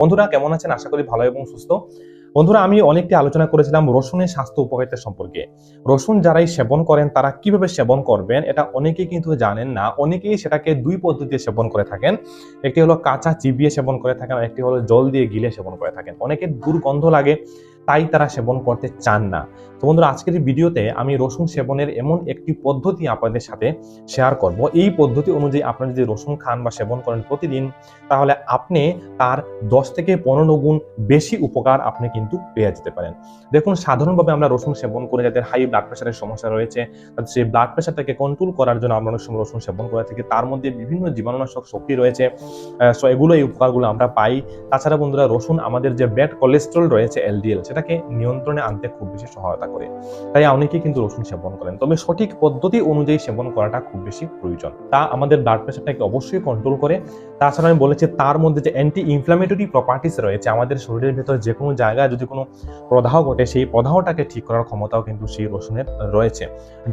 বন্ধুরা, কেমন আছেন? আশা করি ভালো এবং সুস্থ। বন্ধুরা, আমি অনেকটি আলোচনা করেছিলাম রসুনের স্বাস্থ্য উপকারিতা সম্পর্কে। রসুন যারাই সেবন করেন, তারা কীভাবে সেবন করবেন এটা অনেকেই কিন্তু জানেন না। অনেকেই সেটাকে দুই পদ্ধতিতে সেবন করে থাকেন। একটি হলো কাঁচা চিবিয়ে সেবন করে থাকেন আর একটি হলো জল দিয়ে গিলে সেবন করে থাকেন। অনেকের দুর্গন্ধ লাগে, তাই তারা সেবন করতে চান না। তো বন্ধুরা, আজকের এই ভিডিওতে আমি রসুন সেবনের এমন একটি পদ্ধতি আপনাদের সাথে শেয়ার করব। এই পদ্ধতি অনুযায়ী আপনারা যদি রসুন খান বা সেবন করেন প্রতিদিন, তাহলে আপনি তার দশ থেকে পনেরো গুণ বেশি উপকার আপনি কিন্তু পেয়ে যেতে পারেন। দেখুন, সাধারণভাবে আমরা রসুন সেবন করে যাদের হাই ব্লাড প্রেশারের সমস্যা রয়েছে, তাদের সেই ব্লাড প্রেশারটাকে কন্ট্রোল করার জন্য আমরা অনেক সময় রসুন সেবন করে থাকি। তার মধ্যে বিভিন্ন জীবাণুনাশক শক্তি রয়েছে সো এগুলো এই উপকারগুলো আমরা পাই। তাছাড়া বন্ধুরা, রসুন আমাদের যে ব্যাড কোলেস্ট্রল রয়েছে এলডিএল সেটাকে নিয়ন্ত্রণে আনতে খুব বেশি সহায়তা করে। তাই অনেকেই কিন্তু রসুন সেবন করেন। তবে সঠিক পদ্ধতি অনুযায়ী সেবন করাটা খুব বেশি প্রয়োজন। তা আমাদের ব্লাড প্রেশারটাকে অবশ্যই কন্ট্রোল করে। তাছাড়া আমি বলেছি তার মধ্যে যে অ্যান্টি ইনফ্লামেটরি প্রপার্টিস রয়েছে, আমাদের শরীরের ভেতর যে কোনো জায়গায় যদি কোনো প্রদাহ ঘটে, সেই প্রদাহটাকে ঠিক করার ক্ষমতাও কিন্তু সেই রসুনের রয়েছে।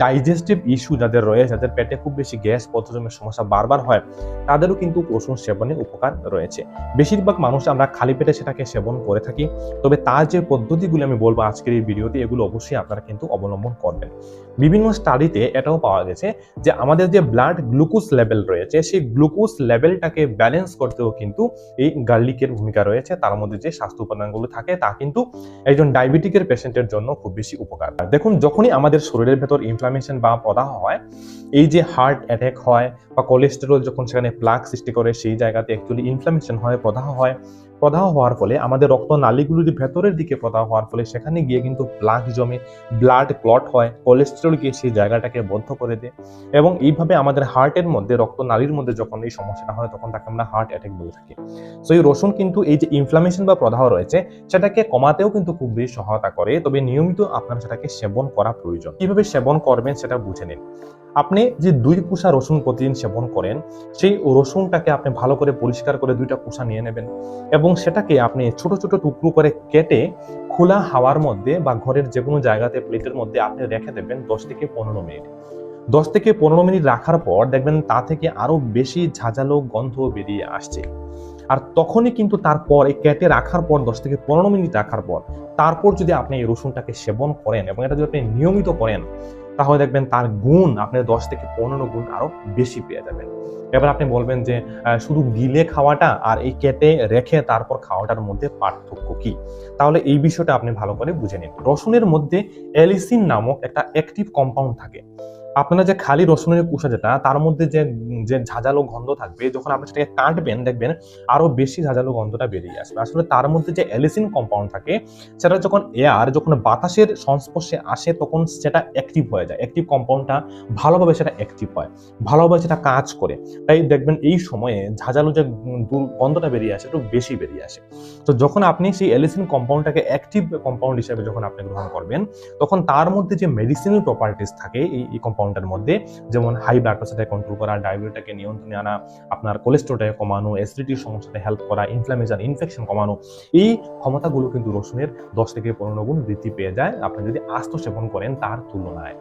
ডাইজেস্টিভ ইস্যু যাদের রয়েছে, যাদের পেটে খুব বেশি গ্যাস পথজমের সমস্যা বারবার হয়, তাদেরও কিন্তু রসুন সেবনে উপকার রয়েছে। বেশিরভাগ মানুষ আমরা খালি পেটে সেটাকে সেবন করে থাকি। তবে তার যে পদ্ধতিগুলো আমি বলব আজকের এই ভিডিওতে, এগুলো অবশ্যই আপনারা কিন্তু অবলম্বন করবেন। বিভিন্ন স্টাডিতে এটাও পাওয়া গেছে যে আমাদের যে ব্লাড গ্লুকোজ লেভেল রয়েছে, সেই গ্লুকোজ লেভেলটাকে ব্যালেন্স করতেও কিন্তু এই গার্লিকের ভূমিকা রয়েছে। তার মধ্যে যে স্বাস্থ্য উপাদানগুলো থাকে, তা কিন্তু একজন ডায়াবেটিকের পেশেন্টের জন্য খুব বেশি উপকার। দেখুন, যখনই আমাদের শরীরের ভেতর ইনফ্লামেশন বা প্রদাহ হয়, এই যে হার্ট অ্যাটাক হয় বা কোলেস্টেরল যখন সেখানে প্লাক সৃষ্টি করে, সেই জায়গাতে অ্যাকচুয়ালি ইনফ্লামেশন হয় প্রদাহ হয় প্রদাহ হওয়ার ফলে, আমাদের রক্ত নালীগুলির ভেতরের দিকে প্রদাহ হওয়ার ফলে, সেখানে গিয়ে কিন্তু প্লাক জমে ব্লাড ক্লট হয় কোলেস্টেরল গিয়ে সেই জায়গাটাকে বদ্ধ করে দেয়। এবং এইভাবে আমাদের হার্টের মধ্যে রক্ত নালীর মধ্যে যখন এই সমস্যাটা হয়, তখন তাকে আমরা হার্ট অ্যাটাক বলে থাকি। সো এই রসুন কিন্তু এই যে ইনফ্লামেশন বা প্রদাহ রয়েছে, সেটাকে কমাতেও কিন্তু খুব বেশি সহায়তা করে। তবে নিয়মিত আপনার সেটাকে সেবন করা প্রয়োজন। কীভাবে সেবন করবেন সেটা বুঝে নিন। আপনি যে দুই কুষা রসুন প্রতিদিন সেবন করেন, সেই রসুনটাকে আপনি ভালো করে পরিষ্কার করে দুইটা কুষা নিয়ে নেবেন এবং সেটাকে আপনি ছোট ছোট টুকরো করে কেটে খোলা হাওয়ার মধ্যে বা ঘরের যে কোনো জায়গাতে প্লেটের মধ্যে আপনি রেখে দেবেন দশ থেকে পনেরো মিনিট। দশ থেকে পনেরো মিনিট রাখার পর দেখবেন তা থেকে আরও বেশি ঝাঁঝালো গন্ধ বেরিয়ে আসছে। আর তখনই কিন্তু তারপর এই কেটে রাখার পর, দশ থেকে পনেরো মিনিট রাখার পর, তারপর যদি আপনি এই রসুনটাকে সেবন করেন এবং এটা যদি আপনি নিয়মিত করেন তাহলে দেখবেন তার গুণ, আপনার দশ থেকে পনেরো গুণ আরও বেশি পেয়ে যাবেন। এবার আপনি বলবেন যে শুধু গিলে খাওয়াটা আর এই কেটে রেখে তারপর খাওয়াটার মধ্যে পার্থক্য কি? তাহলে এই বিষয়টা আপনি ভালো করে বুঝে নিন। রসুনের মধ্যে এলিসিন নামক একটা অ্যাক্টিভ কম্পাউন্ড থাকে। আপনারা যে খালি রসুনের কুষা যেটা তার মধ্যে যে যে ঝাঁঝালো গন্ধ থাকবে, যখন আপনি সেটাকে কাটবেন, দেখবেন আরও বেশি ঝাঁঝালো গন্ধটা বেরিয়ে আসবে। আসলে তার মধ্যে যে এলিসিন কম্পাউন্ড থাকে, সেটা যখন এয়ার যখন বাতাসের সংস্পর্শে আসে, তখন সেটা অ্যাক্টিভ হয়ে যায়। অ্যাক্টিভ কম্পাউন্ডটা ভালোভাবে সেটা অ্যাক্টিভ হয়, ভালোভাবে সেটা কাজ করে। তাই দেখবেন এই সময়ে ঝাঁঝালো যে গন্ধটা বেরিয়ে আসে, একটু বেশি বেরিয়ে আসে। তো যখন আপনি সেই এলিসিন কম্পাউন্ডটাকে অ্যাক্টিভ কম্পাউন্ড হিসেবে যখন আপনি গ্রহণ করবেন, তখন তার মধ্যে যে মেডিসিনাল প্রপার্টিস থাকে, এই এই কম্পাউন্ডের মধ্যে, যেমন হাই ব্লাড প্রেশারটাকে কন্ট্রোল করা ডায়াবেটিসটাকে নিয়ন্ত্রণে আনা, আপনার কোলেস্ট্রলটাকে কমানো অ্যাসিডিটির সমস্যাতে হেল্প করা ইনফ্লামেশন ইনফেকশন কমানো, এই ক্ষমতাগুলো কিন্তু রসুনের দশ থেকে পনেরো গুণ বৃদ্ধি পেয়ে যায়। আপনি যদি আস্ত সেবন করেন, তার তুলনায়।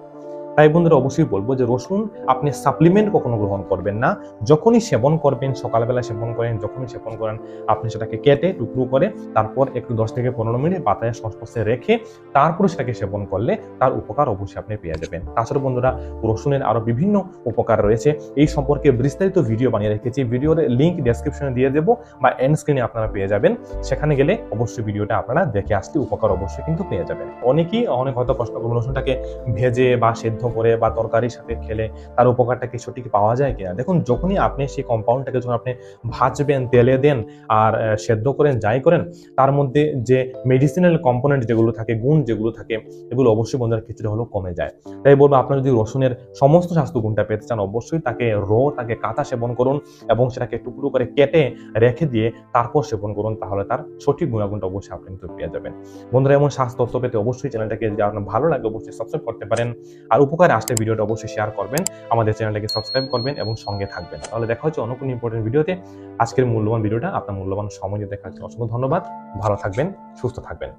তাই বন্ধুরা অবশ্যই বলব যে রসুন আপনি সাপ্লিমেন্ট কখনো গ্রহণ করবেন না। যখনই সেবন করবেন, সকালবেলা সেবন করেন, যখনই সেবন করেন, আপনি সেটাকে কেটে টুকরো করে তারপর একটু দশ থেকে পনেরো মিনিট বাতাসের সংস্পর্শে রেখে তারপরে সেটাকে সেবন করলে তার উপকার অবশ্যই আপনি পেয়ে যাবেন। তাছাড়া বন্ধুরা, রসুনের আরও বিভিন্ন উপকার রয়েছে। এই সম্পর্কে বিস্তারিত ভিডিও বানিয়ে রেখেছি। ভিডিওর লিঙ্ক ডেসক্রিপশনে দিয়ে দেবো বা এন্ড স্ক্রিনে আপনারা পেয়ে যাবেন। সেখানে গেলে অবশ্যই ভিডিওটা আপনারা দেখে আসলে উপকার অবশ্যই কিন্তু পেয়ে যাবেন। অনেকেই অনেক হয়তো করবেন, রসুনটাকে ভেজে বা সেদ্ধ করে বা তরকারির সাথে খেলে তার উপকারটা কি সঠিক পাওয়া যায় কিনা? দেখুন, যখনই আপনি সেই কম্পাউন্ডটাকে যখন আপনি ভাজবেন, তেলে দেন আর সেদ্ধ করেন, যাই করেন, তার মধ্যে যে মেডিসিনাল কম্পোনেন্ট যেগুলো থাকে, গুণ যেগুলো থাকে, এগুলো অবশ্যই বন্ধুরা কিছুটা হলেও কমে যায়। তাই বলব, আপনারা যদি রসুনের সমস্ত স্বাস্থ্য গুণটা পেতে চান, অবশ্যই তাকে র তাকে কাঁচা সেবন করুন এবং সেটাকে টুকরো করে কেটে রেখে দিয়ে তারপর সেবন করুন, তাহলে তার সঠিক গুণাগুণটা অবশ্যই আপনি কিন্তু পেয়ে যাবেন। বন্ধুরা, এমন স্বাস্থ্য তথ্য পেতে অবশ্যই চ্যানেলটাকে আপনার ভালো লাগে, অবশ্যই সাবস্ক্রাইব করতে পারেন। আর উপকারে আসলে ভিডিওটা অবশ্যই শেয়ার করবেন, আমাদের চ্যানেলটাকে সাবস্ক্রাইব করবেন এবং সঙ্গে থাকবেন। তাহলে দেখা হচ্ছে অন্য কোনো ইম্পর্টেন্ট ভিডিওতে। আজকের মূল্যবান ভিডিওটা আপনার মূল্যবান সময় দিয়ে দেখা জন্য অসংখ্য ধন্যবাদ। ভালো থাকবেন, সুস্থ থাকবেন।